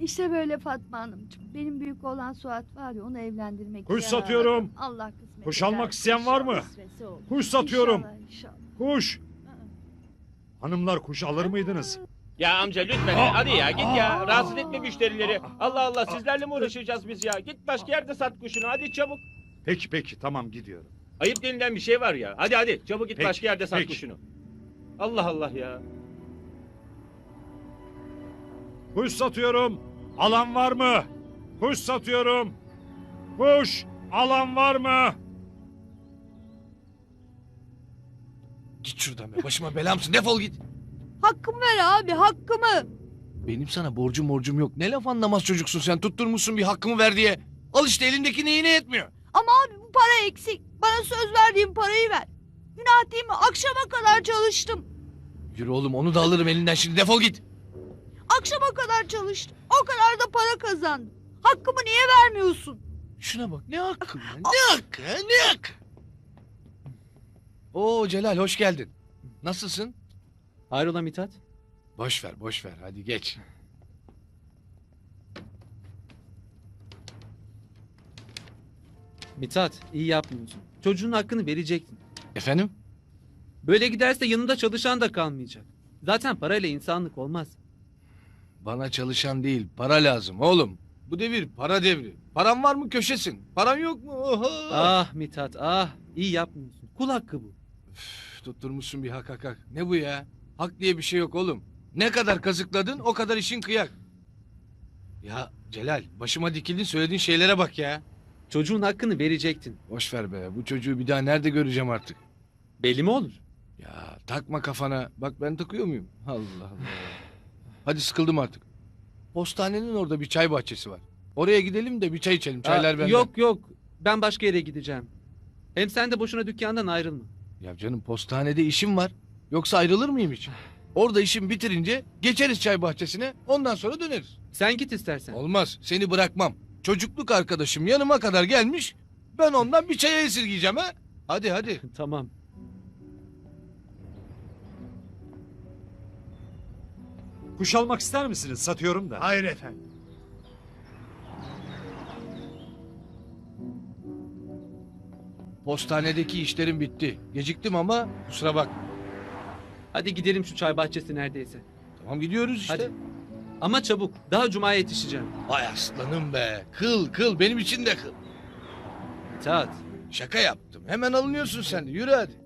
İşte böyle Fatma Hanımcığım. Benim büyük olan Suat var ya onu evlendirmek Kuş ya. satıyorum. Allah kısmet Kuş eder. almak isteyen var mı? İnşallah kısmetse olur. Kuş satıyorum. İnşallah, inşallah. Kuş. Hanımlar kuş alır mıydınız? Ya amca lütfen Aa, hadi ya git ya. Rahatsız etme müşterileri. aa, Allah Allah sizlerle mi uğraşacağız biz ya? Git başka yerde sat kuşunu hadi çabuk. Peki peki tamam gidiyorum. Ayıp denilen bir şey var ya. Hadi hadi çabuk git Peki, başka yerde sat peki. kuşunu. Allah Allah ya. Kuş satıyorum. Alan var mı? Kuş satıyorum. Kuş alan var mı? Git şuradan be. Başıma belamsın. Defol git. Hakkımı ver abi hakkımı. Benim sana borcum borcum yok. Ne laf anlamaz çocuksun sen. Tutturmuşsun bir hakkımı ver diye. Al işte elindeki neyine yetmiyor. Ama abi bu para eksik. Bana söz verdiğin parayı ver. Günah değil mi? Akşama kadar çalıştım. Yürü oğlum onu da alırım elinden şimdi. Defol git. Akşama kadar çalıştım. O kadar da para kazandım. Hakkımı niye vermiyorsun? Şuna bak. Ne hakkı ya? Ne hakkı? ha? Ne hakkı? Oo Celal hoş geldin. Nasılsın? Hayrola Mithat? Boş ver boş ver. Hadi geç. Mithat iyi yapmıyorsun. Çocuğun hakkını verecektin. Efendim? Böyle giderse yanında çalışan da kalmayacak. Zaten parayla insanlık olmaz. Bana çalışan değil para lazım oğlum. Bu devir para devri. Paran var mı köşesin. Paran yok mu? Oha. Ah Mithat ah iyi yapmıyorsun. Kul hakkı bu. Üf, Tutturmuşsun bir hak hak hak. Ne bu ya? Hak diye bir şey yok oğlum. Ne kadar kazıkladın o kadar işin kıyak. Ya Celal başıma dikildin söylediğin şeylere bak ya. Çocuğun hakkını verecektin. Boş ver be bu çocuğu bir daha nerede göreceğim artık. Belli mi olur? Ya takma kafana. Bak ben takıyor muyum? Allah Allah. Hadi sıkıldım artık. Postanenin orada bir çay bahçesi var. Oraya gidelim de bir çay içelim. Çaylar Aa, benden. Yok yok ben başka yere gideceğim. Hem sen de boşuna dükkandan ayrılma. Ya canım postanede işim var. Yoksa ayrılır mıyım hiç? Orada işim bitirince geçeriz çay bahçesine. Ondan sonra döneriz. Sen git istersen. Olmaz. Seni bırakmam. Çocukluk arkadaşım yanıma kadar gelmiş. Ben ondan bir çaya esirgeyeceğim ha. Hadi hadi. tamam. Kuş almak ister misiniz? Satıyorum da. Hayır efendim. Postanedeki işlerim bitti. Geciktim ama kusura bak. Hadi gidelim şu çay bahçesi neredeyse. Tamam gidiyoruz işte. Hadi. Ama çabuk. Daha cumaya yetişeceğim. Vay aslanım be. Kıl kıl benim için de kıl. Mithat. Şaka yaptım. Hemen alınıyorsun sen de. Yürü hadi.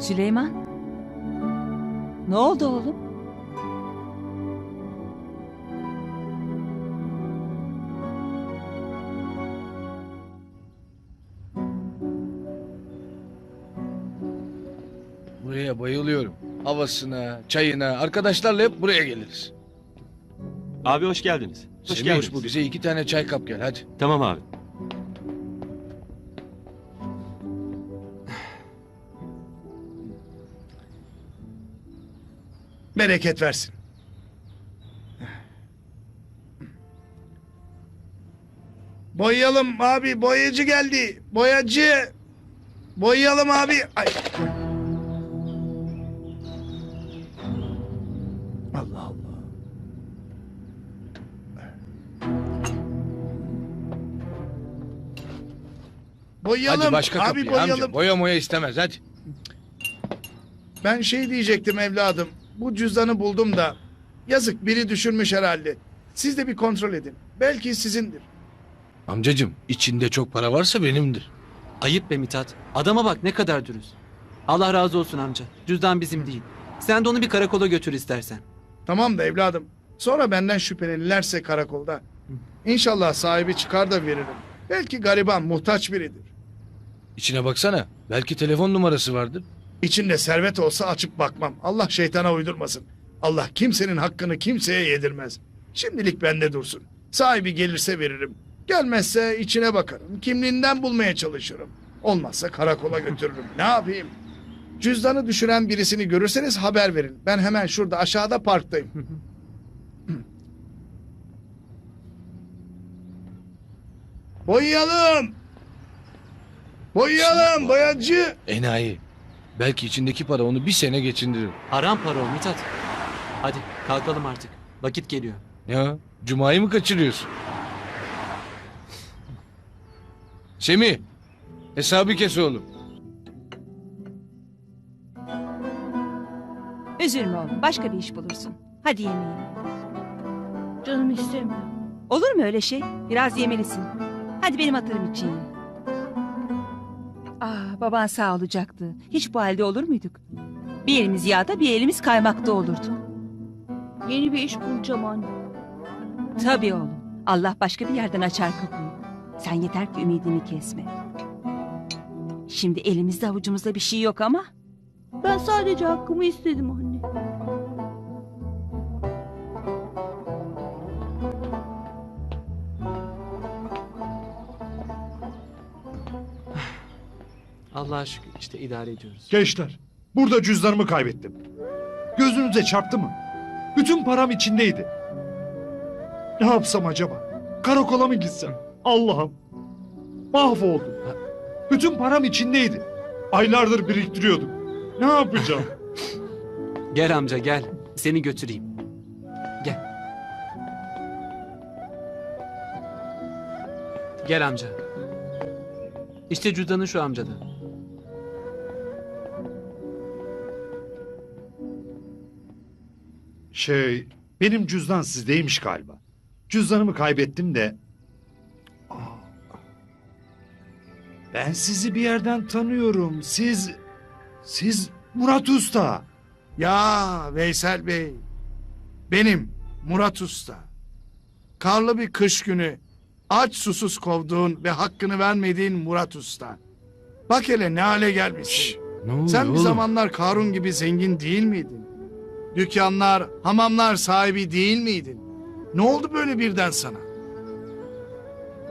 Süleyman? Ne oldu oğlum? Buraya bayılıyorum. Havasına, çayına. Arkadaşlarla hep buraya geliriz. Abi hoş geldiniz. Hoş Semih, geldiniz. bu bize iki tane çay kap gel hadi. Tamam abi. Bereket versin. Boyayalım abi boyacı geldi. Boyacı. Boyayalım abi. Ay. Allah Allah. Boyayalım hadi başka abi kapıya boyayalım. amca. Boya moya istemez hadi. Ben şey diyecektim evladım. Bu cüzdanı buldum da. Yazık biri düşürmüş herhalde. Siz de bir kontrol edin. Belki sizindir. Amcacım içinde çok para varsa benimdir. Ayıp be Mithat. Adama bak ne kadar dürüst. Allah razı olsun amca. Cüzdan bizim değil. Sen de onu bir karakola götür istersen. Tamam da evladım. Sonra benden şüphelenirlerse karakolda. İnşallah sahibi çıkar da veririm. Belki gariban, muhtaç biridir. İçine baksana. Belki telefon numarası vardır. İçinde servet olsa açıp bakmam. Allah şeytana uydurmasın. Allah kimsenin hakkını kimseye yedirmez. Şimdilik bende dursun. Sahibi gelirse veririm. Gelmezse içine bakarım. Kimliğinden bulmaya çalışırım. Olmazsa karakola götürürüm. Ne yapayım? Cüzdanı düşüren birisini görürseniz haber verin. Ben hemen şurada aşağıda parktayım. Boyayalım. Boyayalım boyacı. Enayi. Belki içindeki para onu bir sene geçindirir. Haram para o Mithat. Hadi kalkalım artık. Vakit geliyor. Ya Cuma'yı mı kaçırıyorsun? Semih. Hesabı kes oğlum. Üzülme oğlum başka bir iş bulursun. Hadi yemeğini. Canım istemiyor. Olur mu öyle şey? Biraz yemelisin. Hadi benim hatırım için ye. Baban sağ olacaktı. Hiç bu halde olur muyduk? Bir elimiz yağda bir elimiz kaymakta olurdu. Yeni bir iş bulacağım anne. Tabii oğlum. Allah başka bir yerden açar kapıyı. Sen yeter ki ümidini kesme. Şimdi elimizde avucumuzda bir şey yok ama Ben sadece hakkımı istedim anne. Allah'a şükür işte idare ediyoruz. Gençler, burada cüzdanımı kaybettim. Gözünüze çarptı mı? Bütün param içindeydi. Ne yapsam acaba? Karakola mı gitsem? Allah'ım. Mahvoldum. Bütün param içindeydi. Aylardır biriktiriyordum. Ne yapacağım? Gel amca gel. Seni götüreyim. Gel. Gel amca. İşte cüzdanın şu amcada. Şey, benim cüzdan sizdeymiş galiba. Cüzdanımı kaybettim de. Aa. Ben sizi bir yerden tanıyorum. Siz, siz Murat Usta. Ya Veysel Bey. Benim Murat Usta. Karlı bir kış günü aç susuz kovduğun ve hakkını vermediğin Murat Usta. Bak hele ne hale gelmişsin. Ne oluyor Sen bir oğlum? zamanlar Karun gibi zengin değil miydin? Dükkanlar, hamamlar sahibi değil miydin? Ne oldu böyle birden sana?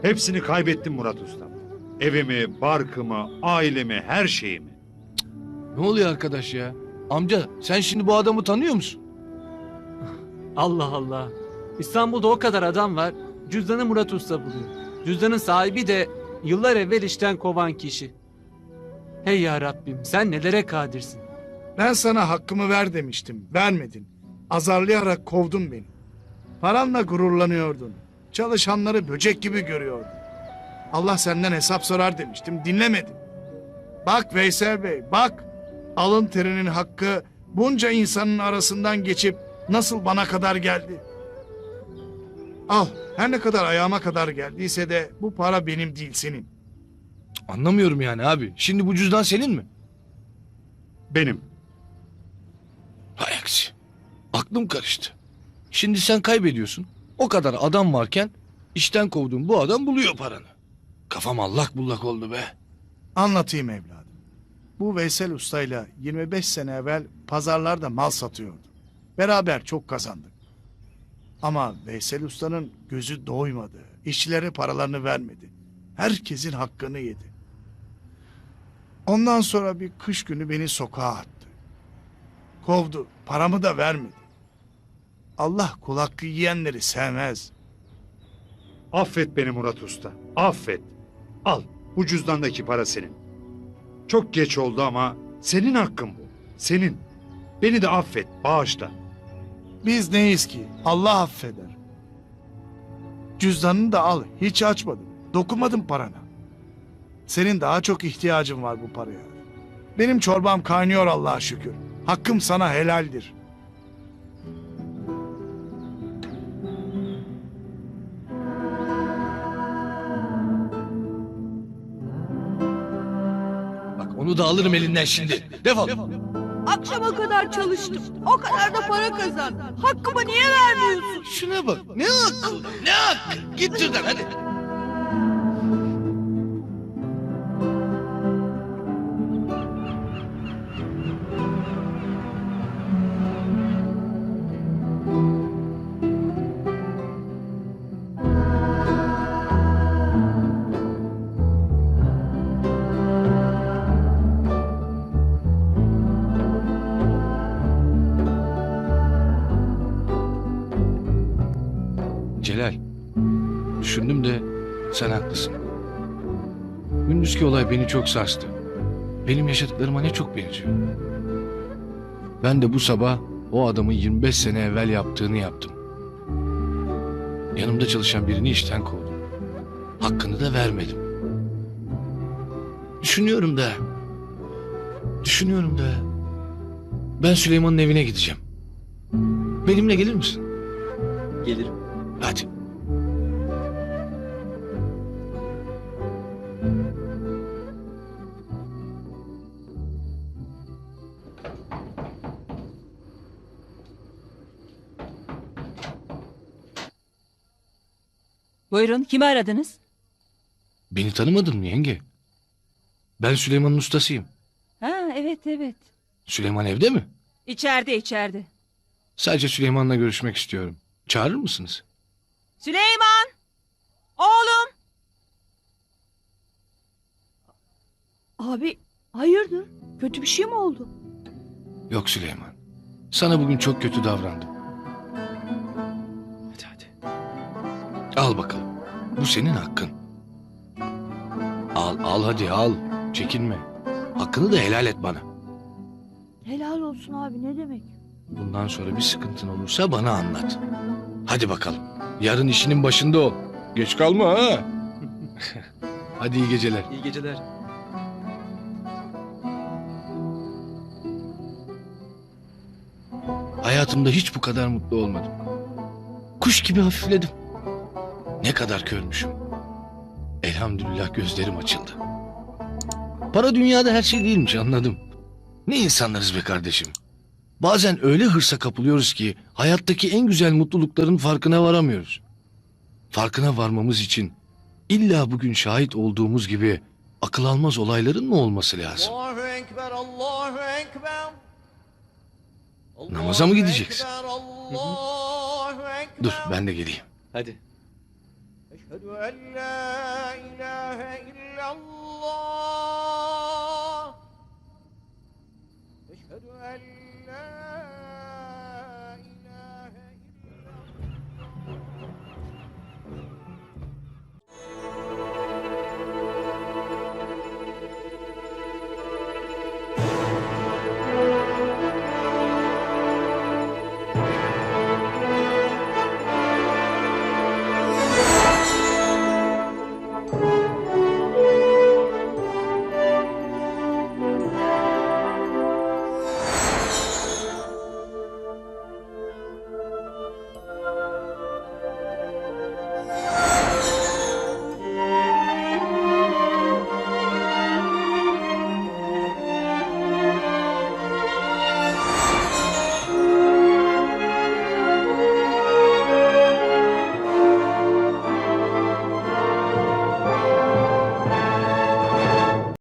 Hepsini kaybettim Murat Usta. Evimi, barkımı, ailemi, her şeyimi. Ne oluyor arkadaş ya? Amca sen şimdi bu adamı tanıyor musun? Allah Allah. İstanbul'da o kadar adam var. Cüzdanı Murat Usta buluyor. Cüzdanın sahibi de yıllar evvel işten kovan kişi. Hey ya Rabbim sen nelere kadirsin. Ben sana hakkımı ver demiştim. Vermedin. Azarlayarak kovdun beni. Paranla gururlanıyordun. Çalışanları böcek gibi görüyordun. Allah senden hesap sorar demiştim. Dinlemedin. Bak Veysel Bey bak. Alın terinin hakkı bunca insanın arasından geçip nasıl bana kadar geldi. Al her ne kadar ayağıma kadar geldiyse de bu para benim değil senin. Anlamıyorum yani abi. Şimdi bu cüzdan senin mi? Benim. Hay aksi. Aklım karıştı. Şimdi sen kaybediyorsun. O kadar adam varken işten kovduğun bu adam buluyor paranı. Kafam allak bullak oldu be. Anlatayım evladım. Bu Veysel Usta'yla 25 sene evvel pazarlarda mal satıyordu. Beraber çok kazandık. Ama Veysel Usta'nın gözü doymadı. İşçilere paralarını vermedi. Herkesin hakkını yedi. Ondan sonra bir kış günü beni sokağa attı. Kovdu. Paramı da vermedi. Allah kul hakkı yiyenleri sevmez. Affet beni Murat Usta. Affet. Al bu cüzdandaki para senin. Çok geç oldu ama senin hakkın bu. Senin. Beni de affet, bağışla. Biz neyiz ki? Allah affeder. Cüzdanını da al. Hiç açmadım. Dokunmadım parana. Senin daha çok ihtiyacın var bu paraya. Benim çorbam kaynıyor Allah'a şükür. Hakkım sana helaldir. Bak onu da alırım elinden şimdi. Defol. Akşama kadar çalıştım. O kadar da para kazandım. Hakkımı niye vermiyorsun? Şuna bak. Ne hakkı? Ne hakkı? Git şuradan hadi. Düşündüm de sen haklısın. Gündüzki olay beni çok sarstı. Benim yaşadıklarıma ne çok benziyor. Ben de bu sabah o adamın 25 sene evvel yaptığını yaptım. Yanımda çalışan birini işten kovdum. Hakkını da vermedim. Düşünüyorum da... Düşünüyorum da... Ben Süleyman'ın evine gideceğim. Benimle gelir misin? Gelirim. Hadi. Buyurun kimi aradınız? Beni tanımadın mı yenge? Ben Süleyman'ın ustasıyım. Ha evet evet. Süleyman evde mi? İçeride içeride. Sadece Süleyman'la görüşmek istiyorum. Çağırır mısınız? Süleyman! Oğlum! Abi hayırdır? Kötü bir şey mi oldu? Yok Süleyman. Sana bugün çok kötü davrandım. Hadi hadi. Al bakalım. Bu senin hakkın. Al al hadi al. Çekinme. Hakkını da helal et bana. Helal olsun abi ne demek? Bundan sonra bir sıkıntın olursa bana anlat. Hadi bakalım. Yarın işinin başında ol. Geç kalma ha. hadi iyi geceler. İyi geceler. Hayatımda hiç bu kadar mutlu olmadım. Kuş gibi hafifledim. Ne kadar körmüşüm. Elhamdülillah gözlerim açıldı. Para dünyada her şey değilmiş anladım. Ne insanlarız be kardeşim. Bazen öyle hırsa kapılıyoruz ki hayattaki en güzel mutlulukların farkına varamıyoruz. Farkına varmamız için illa bugün şahit olduğumuz gibi akıl almaz olayların mı olması lazım? Allahu Ekber, Allahu Ekber. Namaza mı gideceksin? Dur ben de geleyim. Hadi. Eşhedü en la ilahe illallah.